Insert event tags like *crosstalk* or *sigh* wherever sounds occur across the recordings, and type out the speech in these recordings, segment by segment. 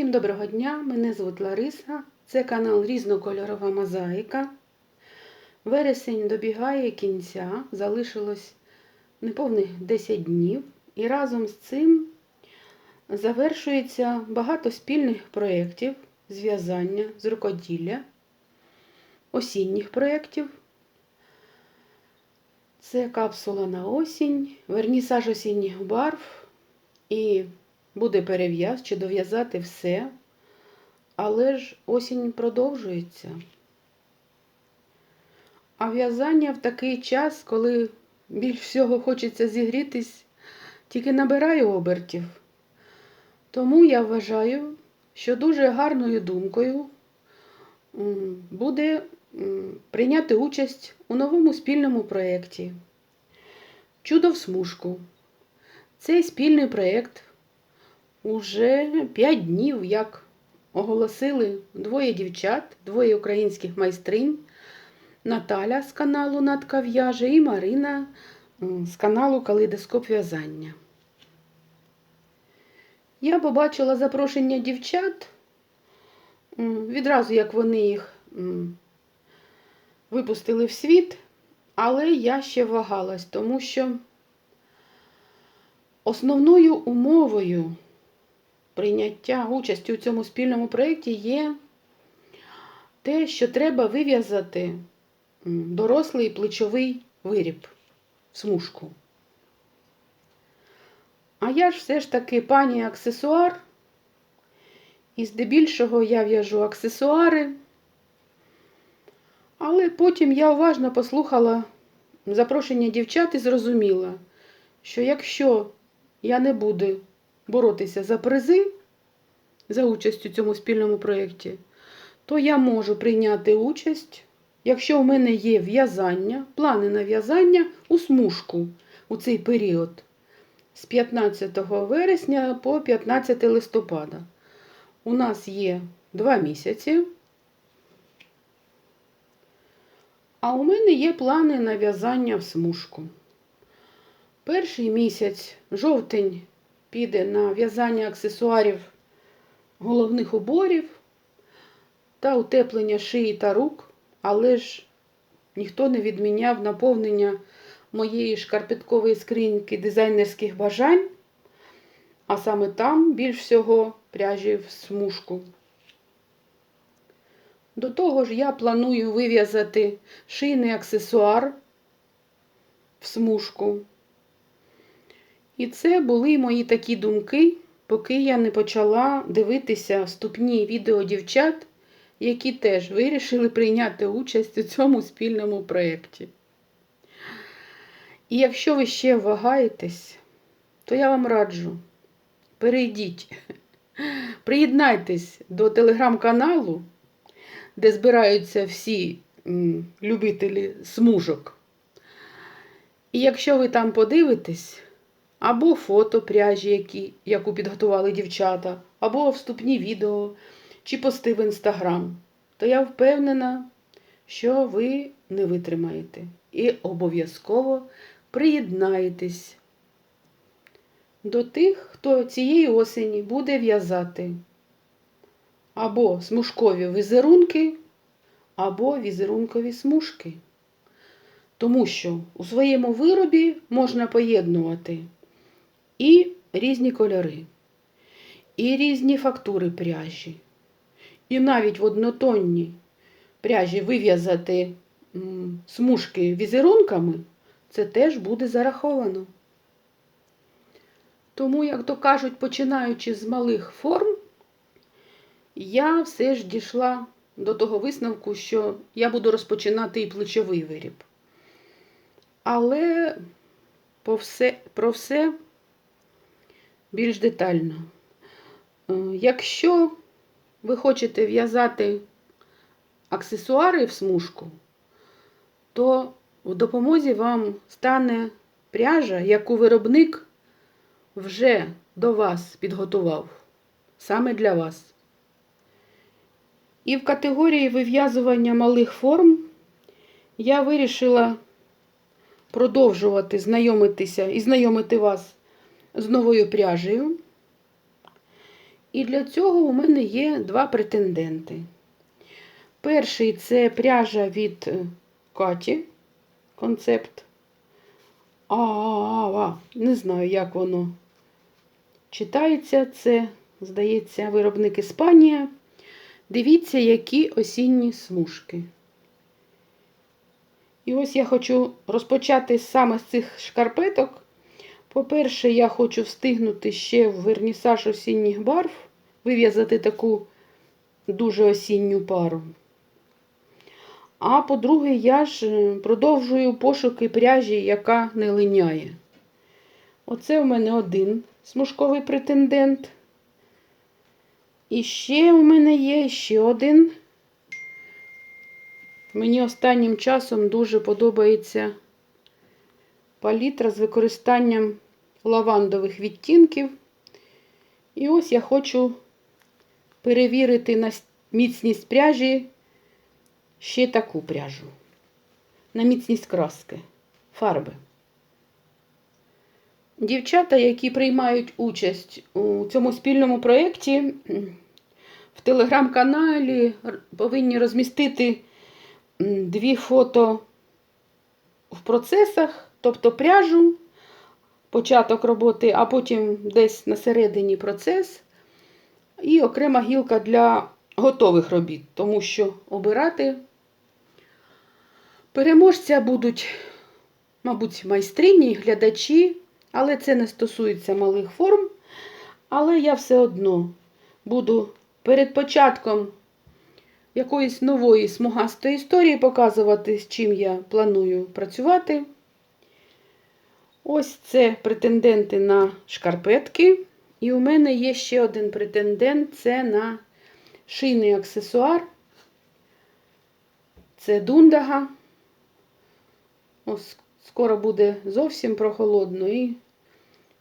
Всім доброго дня! Мене звуть Лариса. Це канал Різнокольорова Мозаїка. Вересень добігає кінця, залишилось неповних 10 днів, і разом з цим завершується багато спільних проєктів з в'язання, з рукоділля, осінніх проєктів. Це капсула на осінь, вернісаж осінніх барв і буде перев'яз чи дов'язати все, але ж осінь продовжується. А в'язання в такий час, коли більш всього хочеться зігрітись, тільки набирає обертів. Тому я вважаю, що дуже гарною думкою буде прийняти участь у новому спільному проєкті Чудо в смужку. Цей спільний проєкт уже 5 днів, як оголосили двоє дівчат, двоє українських майстринь. Наталя з каналу Натка в'яже і Марина з каналу Калейдоскоп в'язання. Я побачила запрошення дівчат відразу, як вони їх випустили в світ, але я ще вагалась, тому що основною умовою прийняття участі у цьому спільному проєкті є те, що треба вив'язати дорослий плечовий виріб, смужку. А я ж все ж таки пані аксесуар, і здебільшого я в'яжу аксесуари. Але потім я уважно послухала запрошення дівчат і зрозуміла, що якщо я не буду боротися за призи за участь у цьому спільному проєкті, то я можу прийняти участь, якщо в мене є в'язання, плани на в'язання у смужку у цей період з 15 вересня по 15 листопада. У нас є два місяці. А у мене є плани на в'язання в смужку. Перший місяць, жовтень, піде на в'язання аксесуарів головних уборів та утеплення шиї та рук, але ж ніхто не відміняв наповнення моєї шкарпеткової скриньки дизайнерських бажань, а саме там більш всього пряжі в смужку. До того ж, я планую вив'язати шийний аксесуар в смужку. І це були мої такі думки, поки я не почала дивитися вступні відео дівчат, які теж вирішили прийняти участь у цьому спільному проєкті. І якщо ви ще вагаєтесь, то я вам раджу, перейдіть, приєднайтесь до телеграм-каналу, де збираються всі любителі смужок. І якщо ви там подивитесь, або фото пряжі, які, яку підготували дівчата, або вступні відео чи пости в інстаграм, то я впевнена, що ви не витримаєте і обов'язково приєднаєтесь до тих, хто цієї осені буде в'язати або смужкові візерунки, або візерункові смужки. Тому що у своєму виробі можна поєднувати і різні кольори, і різні фактури пряжі. І навіть в однотонній пряжі вив'язати смужки візерунками, це теж буде зараховано. Тому, як то кажуть, починаючи з малих форм, я все ж дійшла до того висновку, що я буду розпочинати і плечовий виріб. Але по все, про все більш детально. Е, Якщо ви хочете в'язати аксесуари в смужку, то в допомозі вам стане пряжа, яку виробник вже до вас підготував, саме для вас. І в категорії вив'язування малих форм я вирішила продовжувати знайомитися і знайомити вас з новою пряжею. І для цього у мене є два претенденти. Перший це пряжа від е, Каті, концепт. А, а, а, не знаю, як воно читається. Це, здається, виробник Іспанія. Дивіться, які осінні смужки. І ось я хочу розпочати саме з цих шкарпеток. По-перше, я хочу встигнути ще в вернісаж осінніх барв, вив'язати таку дуже осінню пару. А по-друге, я ж е, продовжую пошуки пряжі, яка не линяє. Оце у мене один смужковий претендент. І ще у мене є ще один. Мені останнім часом дуже подобається палітра з використанням лавандових відтінків. І ось я хочу перевірити на міцність пряжі ще таку пряжу. На міцність краски, фарби. Дівчата, які приймають участь у цьому спільному проєкті, в телеграм-каналі повинні розмістити дві фото в процесах, тобто пряжу, початок роботи, а потім десь на середині процес. І окрема гілка для готових робіт, тому що обирати переможця будуть, мабуть, майстрині, глядачі, але це не стосується малих форм. Але я все одно буду перед початком якоїсь нової смугастої історії показувати, з чим я планую працювати. Ось це претенденти на шкарпетки. І у мене є ще один претендент це на шийний аксесуар. Це дундага. Ось скоро буде зовсім прохолодно і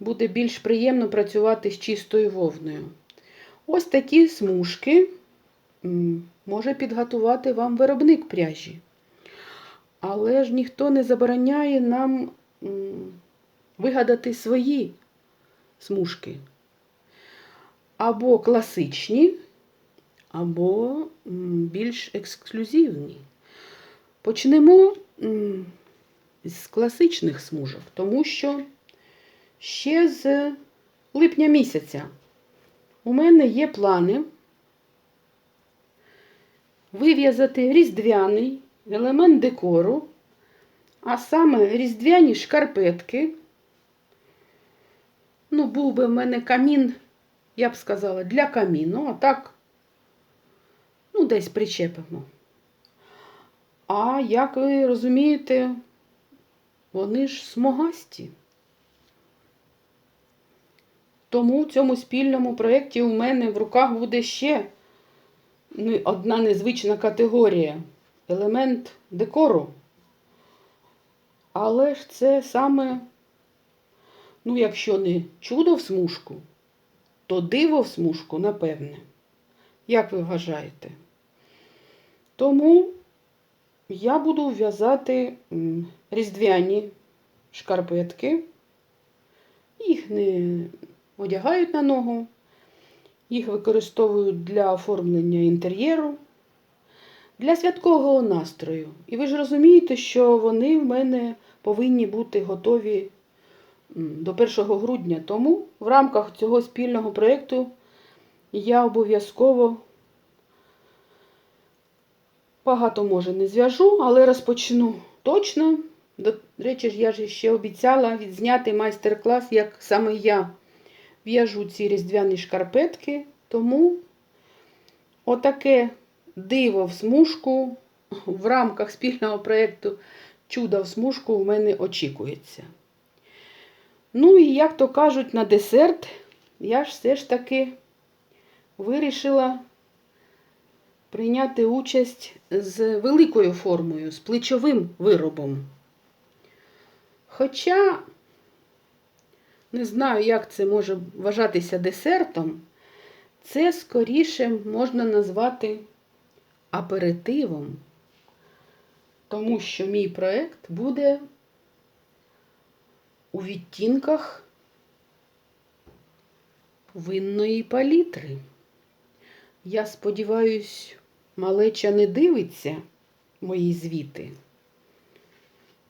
буде більш приємно працювати з чистою вовною. Ось такі смужки може підготувати вам виробник пряжі. Але ж ніхто не забороняє нам вигадати свої смужки. Або класичні, або більш ексклюзивні. Почнемо з класичних смужок, тому що ще з липня місяця у мене є плани вив'язати різдвяний елемент декору, а саме різдвяні шкарпетки. Ну, був би в мене камін, я б сказала, для каміну, а так, ну, десь причепимо. А як ви розумієте, вони ж смугасті. Тому в цьому спільному проєкті у мене в руках буде ще одна незвична категорія елемент декору. Але ж це саме, ну, якщо не чудо в смужку, то диво в смужку, напевне. Як ви вважаєте? Тому я буду в'язати різдвяні шкарпетки. Їх не одягають на ногу. Їх використовують для оформлення інтер'єру, для святкового настрою. І ви ж розумієте, що вони в мене повинні бути готові до 1 грудня. Тому в рамках цього спільного проєкту я обов'язково багато може не зв'яжу, але розпочну точно. До речі, я ж ще обіцяла відзняти майстер-клас, як саме я в'яжу ці різдвяні шкарпетки, тому отаке диво в смужку в рамках спільного проєкту Чудо в смужку у мене очікується. Ну і, як то кажуть, на десерт я ж все ж таки вирішила прийняти участь з великою формою, з плечовим виробом. Хоча не знаю, як це може вважатися десертом, це скоріше можна назвати аперитивом, тому що мій проєкт буде у відтінках винної палітри. Я сподіваюсь, малеча не дивиться мої звіти,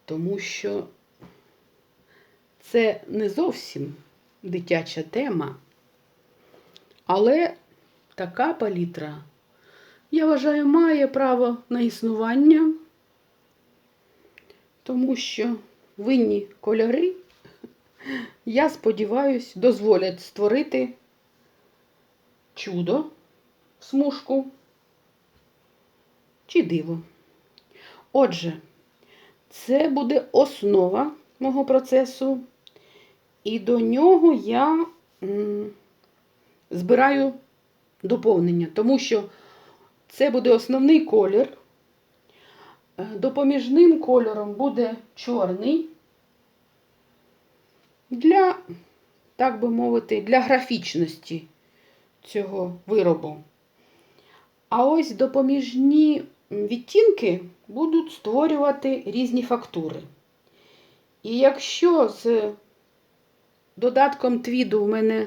тому що це не зовсім дитяча тема, але така палітра, я вважаю, має право на існування, тому що винні кольори, я сподіваюсь, дозволять створити чудо, смужку чи диво. Отже, це буде основа мого процесу, і до нього я збираю доповнення, тому що це буде основний колір. Е, Допоміжним кольором буде чорний для, так би мовити, для графічності цього виробу. А ось допоміжні відтінки будуть створювати різні фактури. І якщо з додатком твіду в мене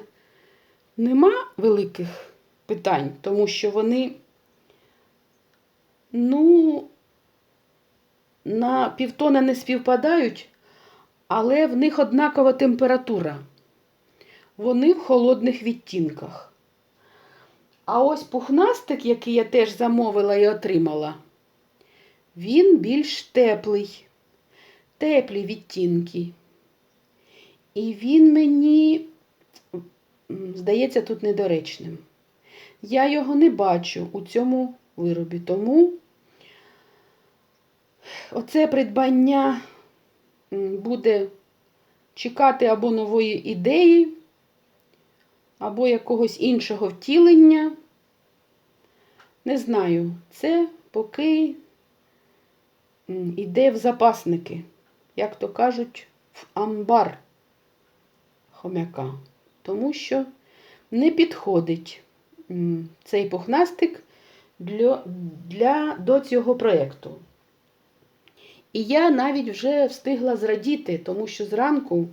нема великих питань, тому що вони, ну, на півтона не співпадають, але в них однакова температура. Вони в холодних відтінках. А ось пухнастик, який я теж замовила і отримала, він більш теплий, теплі відтінки. І він мені, здається, тут недоречним. Я його не бачу у цьому виробі, тому оце придбання буде чекати або нової ідеї, або якогось іншого втілення. Не знаю, це поки м, іде в запасники, як то кажуть, в амбар хомяка. Тому що не підходить цей пухнастик для, для, до цього проєкту. І я навіть вже встигла зрадіти, тому що зранку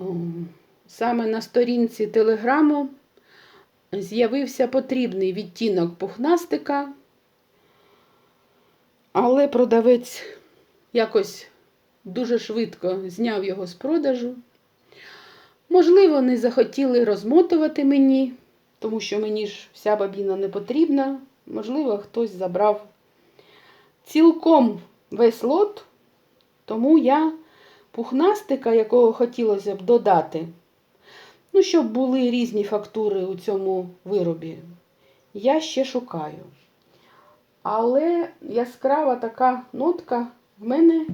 м, саме на сторінці телеграму з'явився потрібний відтінок пухнастика, але продавець якось дуже швидко зняв його з продажу. Можливо, не захотіли розмотувати мені, тому що мені ж вся бабіна не потрібна. Можливо, хтось забрав цілком весь лот, тому я пухнастика, якого хотілося б додати, ну, щоб були різні фактури у цьому виробі, я ще шукаю. Але яскрава така нотка в мене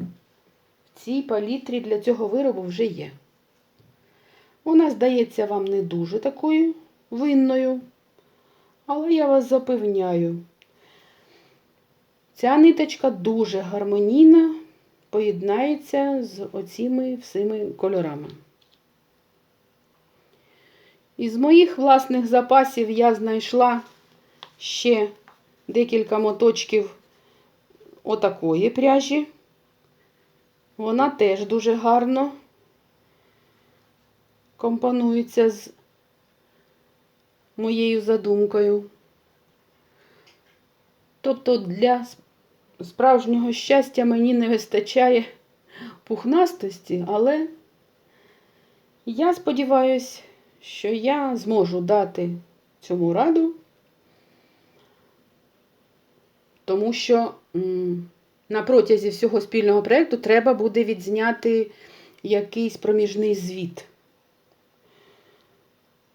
в цій палітрі для цього виробу вже є. Вона здається вам не дуже такою винною, але я вас запевняю, ця ниточка дуже гармонійна, поєднається з оціми всіми кольорами. Із моїх власних запасів я знайшла ще декілька моточків отакої пряжі. Вона теж дуже гарно компонується з моєю задумкою. Тобто для справжнього щастя мені не вистачає пухнастості, але я сподіваюся, що я зможу дати цьому раду, тому що на протязі всього спільного проєкту треба буде відзняти якийсь проміжний звіт.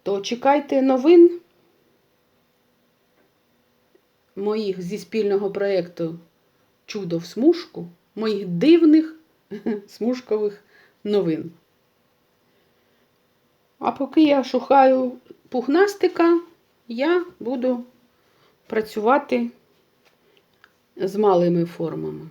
То чекайте новин моїх зі спільного проєкту Чудо в смужку, моїх дивних *laughs* смужкових новин. А поки я шукаю пухнастика, я буду працювати з малими формами.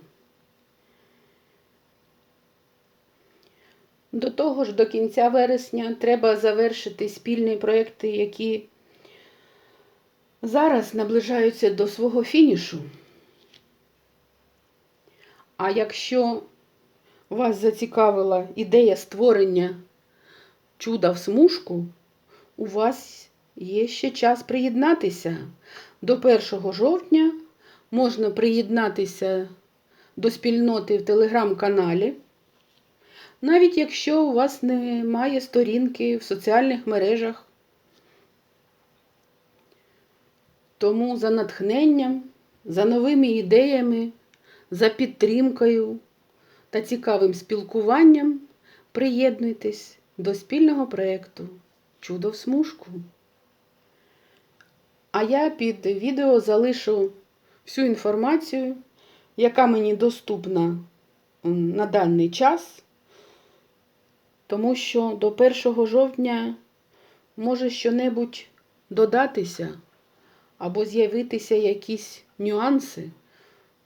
До того ж, до кінця вересня треба завершити спільні проекти, які зараз наближаються до свого фінішу. А якщо вас зацікавила ідея створення чуда в смужку, у вас є ще час приєднатися. До 1 жовтня можна приєднатися до спільноти в телеграм-каналі. Навіть якщо у вас немає сторінки в соціальних мережах. Тому за натхненням, за новими ідеями, за підтримкою та цікавим спілкуванням приєднуйтесь до спільного проєкту Чудо в смужку. А я під відео залишу всю інформацію, яка мені доступна на даний час, тому що до 1 жовтня може щонебудь додатися або з'явитися якісь нюанси,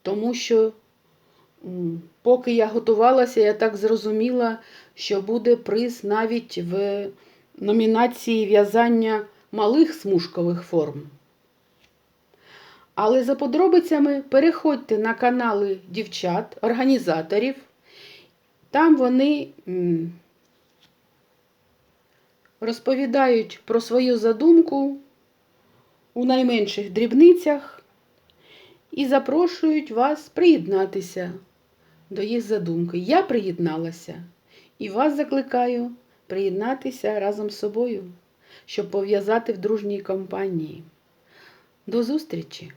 тому що поки я готувалася, я так зрозуміла, що буде приз навіть в номінації в'язання малих смужкових форм. Але за подробицями переходьте на канали дівчат, організаторів. Там вони розповідають про свою задумку у найменших дрібницях і запрошують вас приєднатися до їх задумки. Я приєдналася і вас закликаю приєднатися разом з собою, щоб пов'язати в дружній компанії. До зустрічі!